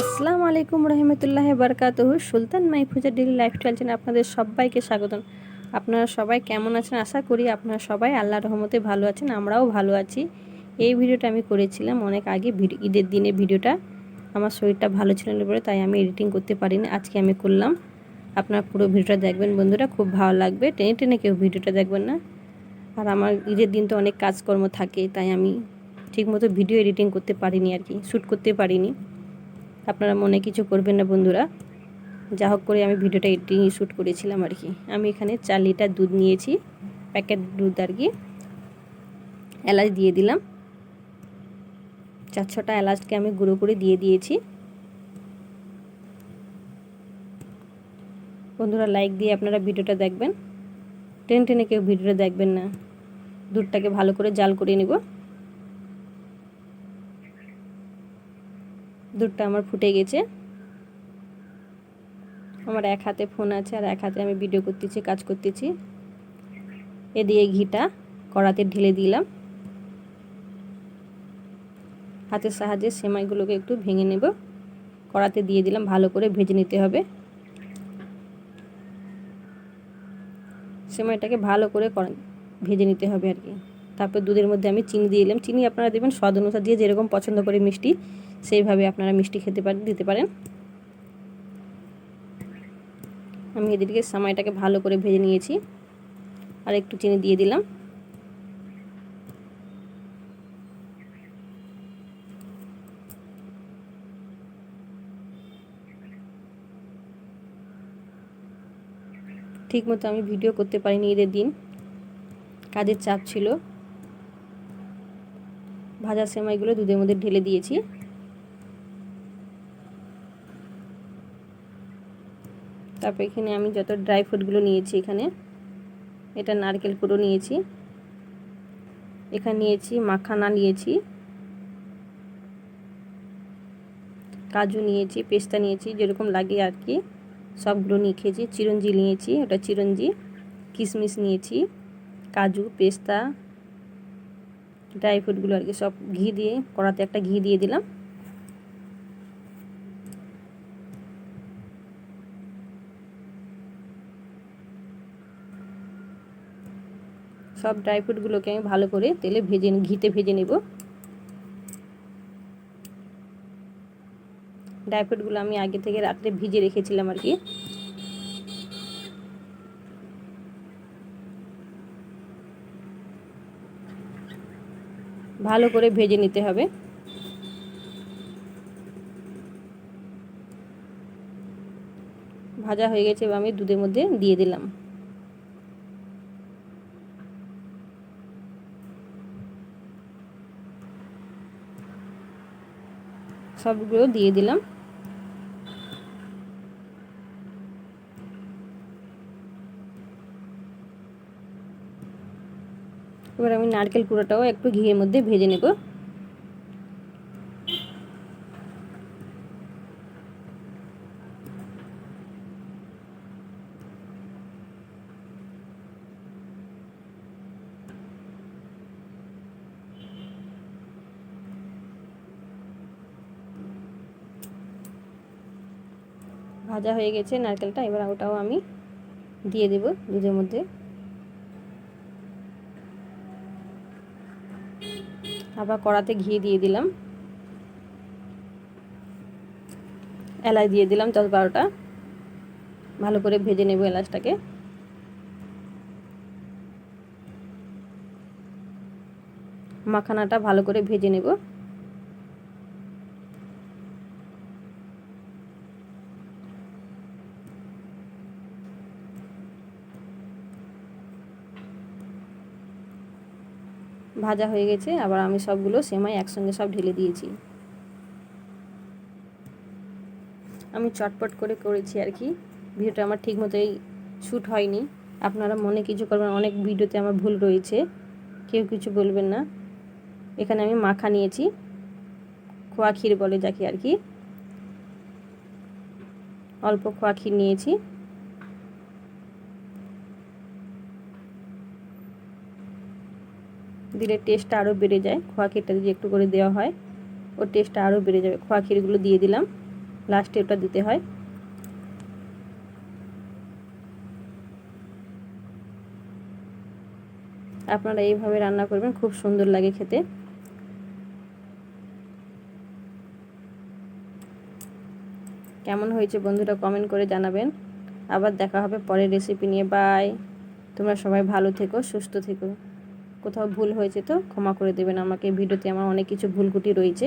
আসসালামু আলাইকুম রহমতুল্লাহ বারকাতুহ। Sultan Maifuza daily lifestyle channel আপনাদের সবাইকে স্বাগতম। আপনারা সবাই কেমন আছেন? আশা করি আপনারা সবাই আল্লাহ রহমতে ভালো আছেন, আমরাও ভালো আছি। এই ভিডিওটা আমি করেছিলাম অনেক আগে ঈদের দিনে ভিডিওটা। আমার শরীরটা ভালো ছিল না বলে তাই আমি এডিটিং করতে পারিনি, আজকে আমি করলাম। আপনারা পুরো ভিডিওটা দেখবেন বন্ধুরা, খুব ভালো লাগবে। টেনে টেনে কেউ ভিডিওটা দেখবেন না। আর আমার ঈদের দিন তো অনেক কাজকর্ম থাকে, তাই আমি ঠিকমতো ভিডিও এডিটিং করতে পারিনি আর কি শ্যুট করতে পারিনি। আপনারা মনে কিছু করবেন না বন্ধুরা। যা হোক করে আমি ভিডিওটা এডিটিং শ্যুট করেছিলাম আর কি। আমি এখানে চার লিটার দুধ নিয়েছি প্যাকেট দুধ আর কি। এলাচ দিয়ে দিলাম। চার ছটা এলাচকে আমি গুঁড়ো করে দিয়ে দিয়েছি। বন্ধুরা লাইক দিয়ে আপনারা ভিডিওটা দেখবেন। টেনে টেনে কেউ ভিডিওটা দেখবেন না। দুধটাকে ভালো করে জাল করে নেব। দুধটা আমার ফুটে গেছে। আমার এক হাতে ফোন আছে আর এক হাতে আমি ভিডিও করতেছি, কাজ করতেছি। এ দিয়ে ঘিটা কড়াতে ঢেলে দিলাম। হাতের সাহায্যে সেমাইগুলোকে একটু ভেঙে নেব। কড়াতে দিয়ে দিলাম, ভালো করে ভেজে নিতে হবে। সেমাইটাকে ভালো করে ভেজে নিতে হবে আর কি। তারপর দুধের মধ্যে আমি চিনি দিয়ে দিলাম। চিনি আপনারা দেবেন স্বাদ অনুসার দিয়ে যেরকম পছন্দ করে মিষ্টি, সেইভাবে আপনারা মিষ্টি খেতে পারেন দিতে পারেন। আমি এদিকে সামাইটাকে ভালো করে ভেজে নিয়েছি। আর একটু চিনি দিয়ে দিলাম। ঠিক মতো আমি ভিডিও করতে পারিনি ঈদের দিন। কাজের চাপ ছিল। ভাজা সেমাইগুলো দুধের মধ্যে ঢেলে দিয়েছি। তারপর এখানে আমি যত ড্রাই ফ্রুটগুলো নিয়েছি এখানে, এটা নারকেল কুড়ো নিয়েছি। এখানে নিয়েছি মাখানা নিয়েছি। কাজু নিয়েছি, পেস্তা নিয়েছি, যেরকম লাগে আর কি। সবগুলো নিয়ে খেয়েছি। চিরঞ্জি নিয়েছি, ওটা চিরঞ্জি। কিশমিশ নিয়েছি, কাজু, পেস্তা ড্রাই ফ্রুটগুলো আর কি, সব ঘি দিয়ে, কড়াতে একটা ঘি দিয়ে দিলাম। সব ড্রাই ফ্রুটগুলোকে আমি ভালো করে তেলে ভেজে ঘিতে ভেজে নেব। ড্রাই ফ্রুটগুলো আমি আগে থেকে রাত্রে ভিজে রেখেছিলাম আর কি। ভালো করে ভেজে নিতে হবে। ভাজা হয়ে গেছে আমি দুধের মধ্যে দিয়ে দিলাম। সবগুলো দিয়ে দিলাম। এবার আমি নারকেল কুড়োটাও একটু ঘিয়ের মধ্যে ভেজে নেব। ভাজা হয়ে গেছে নারকেলটা, এবার ওটাও আমি দিয়ে দেব দুধের মধ্যে। আবার কড়াতে ঘি দিয়ে দিলাম। এলাচ দিয়ে দিলাম দশ বারোটা। ভালো করে ভেজে নেব এলাচটাকে। মাখানাটা ভালো করে ভেজে নেব। ভাজা হয়ে গেছে, আবার আমি সবগুলো সেমাই একসঙ্গে সব ঢেলে দিয়েছি। আমি চটপট করে করেছি আর কি। ভিডিওটা আমার ঠিক মতোই শ্যুট হয়নি। আপনারা মনে কিছু করবেন, অনেক ভিডিওতে আমার ভুল রয়েছে। কেউ কিছু বলবেন না। এখানে আমি মাখা নিয়েছি। খোয়া ক্ষীর বলে যাকে আর কি। অল্প খোয়া ক্ষীর নিয়েছি। দিলে টেস্টটা আরও বেড়ে যায়। খোয়া ক্ষীরটা যদি একটু করে দেওয়া হয়, ওর টেস্টটা আরও বেড়ে যাবে। খোয়া ক্ষীরগুলো দিয়ে দিলাম। লাস্টে ওটা দিতে হয়। আপনারা এইভাবে রান্না করবেন, খুব সুন্দর লাগে খেতে। কেমন হয়েছে বন্ধুরা কমেন্ট করে জানাবেন। আবার দেখা হবে পরের রেসিপি নিয়ে। বাই তোমরা সবাই ভালো থেকো, সুস্থ থেকো। কোথাও ভুল হয়েছে তো ক্ষমা করে দেবেন। আমাকে ভিডিওতে আমার অনেক কিছু ভুলকুটি রয়েছে।